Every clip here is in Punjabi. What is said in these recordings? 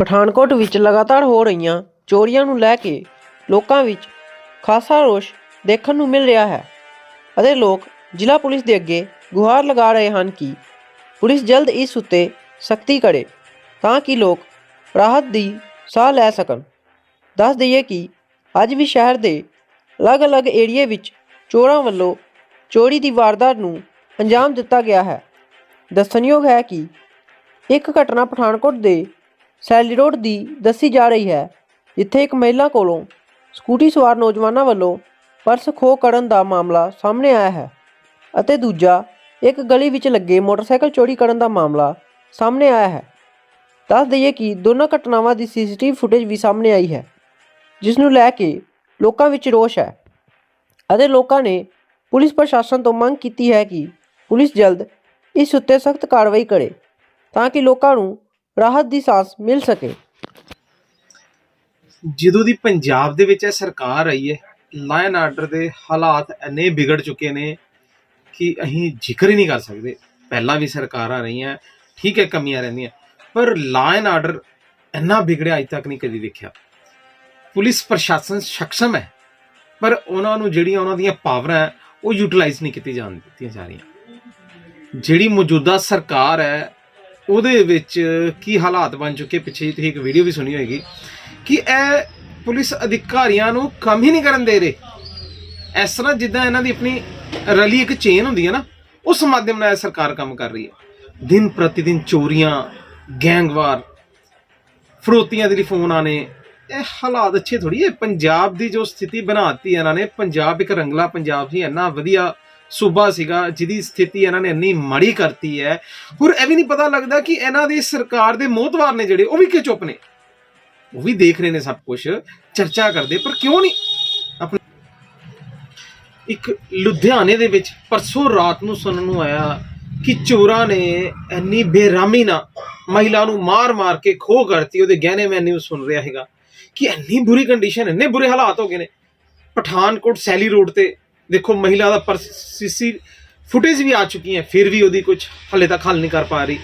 ਪਠਾਨਕੋਟ ਵਿੱਚ ਲਗਾਤਾਰ ਹੋ ਰਹੀਆਂ ਚੋਰੀਆਂ ਨੂੰ ਲੈ ਕੇ ਲੋਕਾਂ ਵਿੱਚ ਖਾਸਾ ਰੋਸ਼ ਦੇਖਣ ਨੂੰ ਮਿਲ ਰਿਹਾ ਹੈ ਅਤੇ ਲੋਕ ਜ਼ਿਲ੍ਹਾ ਪੁਲਿਸ ਦੇ ਅੱਗੇ ਗੁਹਾਰ ਲਗਾ ਰਹੇ ਹਨ ਕਿ ਪੁਲਿਸ ਜਲਦ ਇਸ ਉੱਤੇ ਸਖਤੀ ਕਰੇ ਤਾਂ ਕਿ ਲੋਕ ਰਾਹਤ ਦੀ ਸਾਹ ਲੈ ਸਕਣ। ਦੱਸ ਦਈਏ ਕਿ ਅੱਜ ਵੀ ਸ਼ਹਿਰ ਦੇ ਅਲੱਗ-ਅਲੱਗ ਏਰੀਏ ਵਿੱਚ ਚੋਰਾਂ ਵੱਲੋਂ ਚੋਰੀ ਦੀ ਵਾਰਦਾਤ ਨੂੰ ਅੰਜਾਮ ਦਿੱਤਾ ਗਿਆ ਹੈ। ਦੱਸਣਯੋਗ ਹੈ ਕਿ ਇੱਕ ਘਟਨਾ ਪਠਾਨਕੋਟ ਦੇ ਸੈਲੀ ਰੋਡ ਦੀ ਦੱਸੀ ਜਾ ਰਹੀ ਹੈ, ਜਿੱਥੇ ਇੱਕ ਮਹਿਲਾ ਕੋਲੋਂ ਸਕੂਟੀ ਸਵਾਰ ਨੌਜਵਾਨਾਂ ਵੱਲੋਂ ਪਰਸ ਖੋਹ ਕਰਨ ਦਾ ਮਾਮਲਾ ਸਾਹਮਣੇ ਆਇਆ ਹੈ ਅਤੇ ਦੂਜਾ, ਇੱਕ ਗਲੀ ਵਿੱਚ ਲੱਗੇ ਮੋਟਰਸਾਈਕਲ ਚੋਰੀ ਕਰਨ ਦਾ ਮਾਮਲਾ ਸਾਹਮਣੇ ਆਇਆ ਹੈ। ਦੱਸ ਦਈਏ ਕਿ ਦੋਨਾਂ ਘਟਨਾਵਾਂ ਦੀ ਸੀਸੀਟੀਵੀ ਫੁਟੇਜ ਵੀ ਸਾਹਮਣੇ ਆਈ ਹੈ ਜਿਸ ਨੂੰ ਲੈ ਕੇ ਲੋਕਾਂ ਵਿੱਚ ਰੋਸ਼ ਹੈ ਅਤੇ ਲੋਕਾਂ ਨੇ ਪੁਲਿਸ ਪ੍ਰਸ਼ਾਸਨ ਤੋਂ ਮੰਗ ਕੀਤੀ ਹੈ ਕਿ ਪੁਲਿਸ ਜਲਦ ਇਸ ਉੱਤੇ ਸਖਤ ਕਾਰਵਾਈ ਕਰੇ ਤਾਂ ਕਿ ਲੋਕਾਂ ਨੂੰ ਰਾਹਤ ਦੀ ਸਾਂਸ ਮਿਲ ਸਕੇ। ਜਦੋਂ ਦੀ ਪੰਜਾਬ ਦੇ ਵਿੱਚ ਇਹ ਸਰਕਾਰ ਆਈ ਹੈ ਲਾਇਨ ਆਰਡਰ ਦੇ ਹਾਲਾਤ ਇੰਨੇ ਵਿਗੜ ਚੁੱਕੇ ਨੇ ਕਿ ਅਸੀਂ ਜ਼ਿਕਰ ਹੀ ਨਹੀਂ ਕਰ ਸਕਦੇ। ਪਹਿਲਾਂ ਵੀ ਸਰਕਾਰਾਂ ਰਹੀਆਂ, ਠੀਕ ਹੈ, ਕਮੀਆਂ ਰਹਿੰਦੀਆਂ, ਪਰ ਲਾਇਨ ਆਰਡਰ ਇੰਨਾ ਵਿਗੜਿਆ ਅਜੇ ਤੱਕ ਨਹੀਂ ਕਦੀ ਦੇਖਿਆ। ਪੁਲਿਸ ਪ੍ਰਸ਼ਾਸਨ ਸક્ષਮ ਹੈ, ਪਰ ਉਹਨਾਂ ਨੂੰ ਜਿਹੜੀਆਂ ਉਹਨਾਂ ਦੀਆਂ ਪਾਵਰਾਂ ਹੈ, ਉਹ ਯੂਟਿਲਾਈਜ਼ ਨਹੀਂ ਕੀਤੀ ਜਾਣ ਦਿੱਤੀਆਂ ਜਾ ਰਹੀਆਂ। ਜਿਹੜੀ ਮੌਜੂਦਾ ਸਰਕਾਰ ਹੈ ਉਹਦੇ ਵਿੱਚ ਕੀ ਹਾਲਾਤ ਬਣ ਚੁੱਕੇ ਪਿੱਛੇ ਤੁਸੀਂ ਇੱਕ ਵੀਡੀਓ ਵੀ ਸੁਣੀ ਹੋਏਗੀ ਕਿ ਇਹ ਪੁਲਿਸ ਅਧਿਕਾਰੀਆਂ ਨੂੰ ਕੰਮ ਹੀ ਨਹੀਂ ਕਰਨ ਦੇ ਰਹੇ। ਇਸ ਤਰ੍ਹਾਂ ਜਿੱਦਾਂ ਇਹਨਾਂ ਦੀ ਆਪਣੀ ਰਲੀ ਇੱਕ ਚੇਨ ਹੁੰਦੀ ਹੈ ਨਾ, ਉਸ ਮਾਧਿਅਮ ਨਾਲ ਇਹ ਸਰਕਾਰ ਕੰਮ ਕਰ ਰਹੀ ਹੈ ਦਿਨ ਪ੍ਰਤੀ ਦਿਨ ਚੋਰੀਆਂ, ਗੈਂਗਵਾਰ, ਫਰੋਤੀਆਂ ਦੇ ਲਈ ਫੋਨ ਆਣੇ ਇਹ ਹਾਲਾਤ ਅੱਛੇ ਥੋੜੀ ਹੈ ਪੰਜਾਬ ਦੀ ਜੋ ਸਥਿਤੀ ਬਣਾਤੀ ਇਹਨਾਂ ਨੇ, ਪੰਜਾਬ ਇੱਕ ਰੰਗਲਾ ਪੰਜਾਬ ਸੀ, ਇੰਨਾ ਵਧੀਆ ਸੂਬਾ ਸੀਗਾ, ਜਿਹਦੀ ਸਥਿਤੀ ਇਹਨਾਂ ਨੇ ਇੰਨੀ ਮਾੜੀ ਕਰਤੀ ਹੈ। ਹੋਰ ਇਹ ਵੀ ਨਹੀਂ ਪਤਾ ਲੱਗਦਾ ਕਿ ਇਹਨਾਂ ਦੀ ਸਰਕਾਰ ਦੇ ਮੋਹਤਵਾਰ ਨੇ ਜਿਹੜੇ, ਉਹ ਵੀ ਕਿ ਚੁੱਪ ਨੇ? ਉਹ ਵੀ ਦੇਖ ਰਹੇ ਨੇ ਸਭ ਕੁਝ ਚਰਚਾ ਕਰਦੇ, ਪਰ ਕਿਉਂ ਨਹੀਂ? ਆਪਣੇ ਇੱਕ ਲੁਧਿਆਣੇ ਦੇ ਵਿੱਚ ਪਰਸੋਂ ਰਾਤ ਨੂੰ ਸੁਣਨ ਨੂੰ ਆਇਆ ਕਿ ਚੋਰਾਂ ਨੇ ਇੰਨੀ ਬੇਰਾਮੀ ਨਾਲ ਮਹਿਲਾ ਨੂੰ ਮਾਰ-ਮਾਰ ਕੇ ਖੋਹ ਕਰਤੀ, ਉਹਦੇ ਗਹਿਣੇ ਮੈਂ ਨਿਊਜ਼ ਸੁਣ ਰਿਹਾ ਹੈਗਾ ਕਿ ਇੰਨੀ ਬੁਰੀ ਕੰਡੀਸ਼ਨ ਇੰਨੇ ਬੁਰੇ ਹਾਲਾਤ ਹੋ ਗਏ ਨੇ। ਪਠਾਨਕੋਟ ਸੈਲੀ ਰੋਡ ਤੇ ਦੇਖੋ ਮਹਿਲਾ ਦਾ ਪਰਸ ਸੀਸੀ ਫੁਟੇਜ ਵੀ ਆ ਚੁੱਕੀ ਹੈ, ਫਿਰ ਵੀ ਉਹਦੀ ਕੁਝ ਹਲੇ ਤੱਕ ਹੱਲ ਨਹੀਂ ਕਰ ਪਾ ਰਹੀ।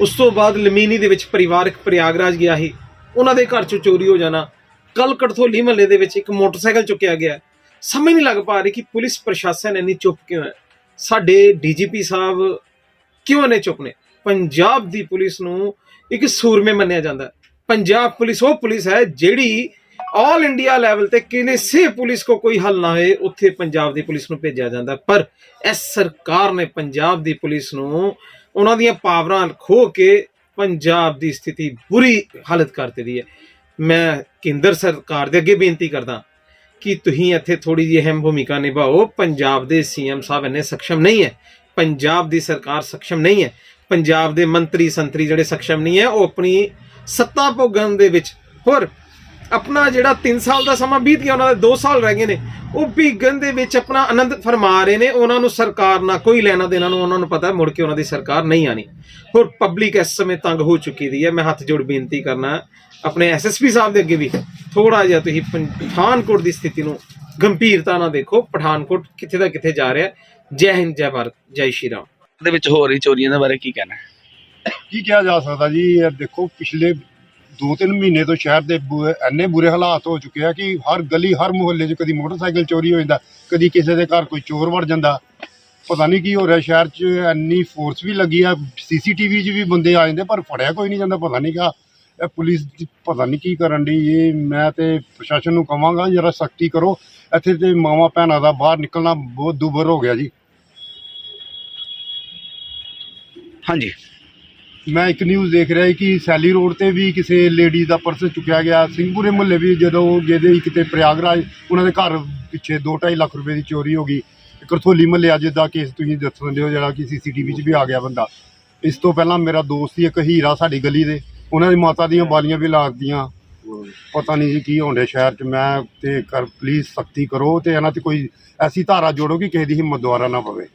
ਉਸ ਤੋਂ ਬਾਅਦ ਲਮੀਨੀ ਦੇ ਵਿੱਚ ਪਰਿਵਾਰਕ ਪ੍ਰਯਾਗਰਾਜ ਗਿਆ ਸੀ। ਉਹਨਾਂ ਦੇ ਘਰ ਚੋਂ ਚੋਰੀ ਹੋ ਜਾਣਾ। ਕੱਲ ਕੜਥੋਲੀ ਮਹੱਲੇ ਦੇ ਵਿੱਚ ਇੱਕ ਮੋਟਰਸਾਈਕਲ ਚੁੱਕਿਆ ਗਿਆ। ਸਮਝ ਨਹੀਂ ਲੱਗ ਪਾ ਰਹੀ ਕਿ ਪੁਲਿਸ ਪ੍ਰਸ਼ਾਸਨ ਇੰਨੀ ਚੁੱਪ ਕਿਉਂ ਹੈ? ਸਾਡੇ ਡੀਜੀਪੀ ਸਾਹਿਬ ਕਿਉਂ ਨੇ ਚੁੱਪ ਨੇ? ਪੰਜਾਬ ਦੀ ਪੁਲਿਸ ਨੂੰ ਇੱਕ ਸੂਰਮੇ ਮੰਨਿਆ ਜਾਂਦਾ ਪੰਜਾਬ ਪੁਲਿਸ ਉਹ ਪੁਲਿਸ ਹੈ ਜਿਹੜੀ ਆਲ ਇੰਡੀਆ ਲੈਵਲ ਤੇ ਕਿਸੇ ਪੁਲਿਸ ਕੋ ਕੋਈ ਹੱਲ ਨਾ ਹੋਏ, ਉੱਥੇ ਪੰਜਾਬ ਦੀ ਪੁਲਿਸ ਨੂੰ ਭੇਜਿਆ ਜਾਂਦਾ। ਪਰ ਇਸ ਸਰਕਾਰ ਨੇ ਪੰਜਾਬ ਦੀ ਪੁਲਿਸ ਨੂੰ ਉਹਨਾਂ ਦੀਆਂ ਪਾਵਰਾਂ ਖੋ ਕੇ ਪੰਜਾਬ ਦੀ ਸਥਿਤੀ ਬੁਰੀ ਹਾਲਤ ਕਰ ਦਿੱਤੀ ਹੈ। ਮੈਂ ਕੇਂਦਰ ਸਰਕਾਰ ਦੇ ਅੱਗੇ ਬੇਨਤੀ ਕਰਦਾ ਕਿ ਤੁਸੀਂ ਇੱਥੇ ਥੋੜੀ ਜਿਹੀ ਅਹਿਮ ਭੂਮਿਕਾ ਨਿਭਾਓ। ਪੰਜਾਬ ਦੇ ਸੀਐਮ ਸਾਹਿਬ ਇੰਨੇ ਸક્ષਮ ਨਹੀਂ ਹੈ। ਪੰਜਾਬ ਦੀ ਸਰਕਾਰ ਸક્ષਮ ਨਹੀਂ ਹੈ। ਪੰਜਾਬ ਦੇ ਮੰਤਰੀ ਸੰਤਰੀ ਜਿਹੜੇ ਸક્ષਮ ਨਹੀਂ ਹੈ, ਉਹ ਆਪਣੀ ਸੱਤਾ ਭੋਗਣ ਦੇ ਵਿੱਚ ਹੋਰ ਆਪਣਾ ਜਿਹੜਾ 3 ਸਾਲ ਦਾ ਸਮਾਂ ਬੀਤ ਗਿਆ ਉਹਨਾਂ ਦੇ 2 ਸਾਲ ਰਹਿ ਗਏ ਨੇ ਉਹ ਭੀਗਣ ਦੇ ਵਿੱਚ ਆਪਣਾ ਆਨੰਦ ਫਰਮਾ ਰਹੇ ਨੇ ਉਹਨਾਂ ਨੂੰ ਸਰਕਾਰ ਨਾਲ ਕੋਈ ਲੈਣਾ ਦੇਣਾ ਨੂੰ ਉਹਨਾਂ ਨੂੰ ਪਤਾ ਮੁੜ ਕੇ ਉਹਨਾਂ ਦੀ ਸਰਕਾਰ ਨਹੀਂ ਆਣੀ ਹੋਰ ਪਬਲਿਕ ਇਸ ਸਮੇਂ ਤੰਗ ਹੋ ਚੁੱਕੀ ਦੀ ਹੈ ਮੈਂ ਹੱਥ ਜੋੜ ਬੇਨਤੀ ਕਰਨਾ ਆਪਣੇ ਐਸਐਸਪੀ ਸਾਹਿਬ ਦੇ ਅੱਗੇ ਵੀ ਥੋੜਾ ਜਿਹਾ ਤੁਸੀਂ ਪਠਾਨਕੋਟ ਦੀ ਸਥਿਤੀ ਨੂੰ ਗੰਭੀਰਤਾ ਨਾਲ ਦੇਖੋ ਪਠਾਨਕੋਟ ਕਿੱਥੇ ਦਾ ਕਿੱਥੇ ਜਾ ਰਿਹਾ ਹੈ। ਜੈ ਹਿੰਦ ਜੈ ਭਾਰਤ ਜੈ ਸ਼੍ਰੀ ਰਾਮ ਦੇ ਵਿੱਚ ਹੋ ਰਹੀ ਚੋਰੀਆਂ ਦੇ ਬਾਰੇ ਕੀ ਕਹਿਣਾ? ਕੀ ਕਿਹਾ ਜਾ ਸਕਦਾ ਜੀ ਇਹ ਦੇਖੋ ਪਿਛਲੇ 2-3 ਮਹੀਨੇ ਤੋਂ ਸ਼ਹਿਰ ਦੇ ਬੁ- ਇੰਨੇ ਬੁਰੇ ਹਾਲਾਤ ਹੋ ਚੁੱਕੇ ਆ ਕਿ ਹਰ ਗਲੀ, ਹਰ ਮੁਹੱਲੇ 'ਚ ਕਦੀ ਮੋਟਰਸਾਈਕਲ ਚੋਰੀ ਹੋ ਜਾਂਦਾ, ਕਦੀ ਕਿਸੇ ਦੇ ਘਰ ਕੋਈ ਚੋਰ ਵੜ ਜਾਂਦਾ। ਪਤਾ ਨਹੀਂ ਕੀ ਹੋ ਰਿਹਾ, ਸ਼ਹਿਰ 'ਚ ਇੰਨੀ ਫੋਰਸ ਵੀ ਲੱਗੀ ਆ ਸੀਸੀਟੀਵੀ 'ਚ ਵੀ ਬੰਦੇ ਆ ਜਾਂਦੇ, ਪਰ ਫੜਿਆ ਕੋਈ ਨਹੀਂ ਜਾਂਦਾ, ਪਤਾ ਨਹੀਂ ਕਾ ਇਹ ਪੁਲਿਸ ਪਤਾ ਨਹੀਂ ਕੀ ਕਰਨ ਦੀ ਇਹ ਮੈਂ ਤੇ ਪ੍ਰਸ਼ਾਸਨ ਨੂੰ ਕਵਾਂਗਾ, ਜਰਾ ਸਖਤੀ ਕਰੋ। ਇੱਥੇ ਤੇ ਮਾਵਾਂ ਭੈਣਾਂ ਦਾ ਬਾਹਰ ਨਿਕਲਣਾ ਬਹੁਤ ਦੁਬਰ ਹੋ ਗਿਆ ਜੀ। ਹਾਂਜੀ। ਮੈਂ ਇੱਕ ਨਿਊਜ਼ ਦੇਖ ਰਿਹਾ ਸੀ ਕਿ ਸੈਲੀ ਰੋਡ ਤੇ ਵੀ ਕਿਸੇ ਲੇਡੀ ਦਾ ਪਰਸ ਚੁੱਕਿਆ ਗਿਆ। ਸਿੰਘਪੁਰੇ ਮੁਹੱਲੇ ਵੀ ਜਦੋਂ ਗਏ ਕਿਤੇ ਪ੍ਰਯਾਗਰਾਜ, ਉਹਨਾਂ ਦੇ ਘਰ ਪਿੱਛੇ 2.5 ਲੱਖ ਰੁਪਏ ਦੀ ਚੋਰੀ ਹੋ ਗਈ। ਕਰਥੋਲੀ ਮੁਹੱਲੇ ਅੱਜ ਦਾ ਕੇਸ ਤੁਸੀਂ ਦੱਸ ਦਿੰਦੇ ਹੋ, ਜਿਹੜਾ ਕਿ ਸੀਸੀਟੀਵੀ 'ਚ ਵੀ ਆ ਗਿਆ ਬੰਦਾ। ਇਸ ਤੋਂ ਪਹਿਲਾਂ ਮੇਰਾ ਦੋਸਤ ਹੀ ਇੱਕ ਹੀਰਾ ਸਾਡੀ ਗਲੀ ਦੇ। ਉਹਨਾਂ ਦੀ ਮਾਤਾ ਦੀਆਂ ਬਾਲੀਆਂ ਵੀ ਲਾਗਦੀਆਂ ਪਤਾ ਨਹੀਂ ਜੀ ਕੀ ਹੋਣ ਸ਼ਹਿਰ 'ਚ। ਮੈਂ ਤੇ ਕਰ ਪਲੀਜ਼ ਸਖਤੀ ਕਰੋ ਤੇ ਇਹਨਾਂ ਤੇ ਕੋਈ ਐਸੀ ਧਾਰਾ ਜੋੜੋ ਕਿ ਕਿਸੇ ਦੀ ਹਿੰਮਤ ਦੁਆਰਾ ਨਾ ਪਵੇ।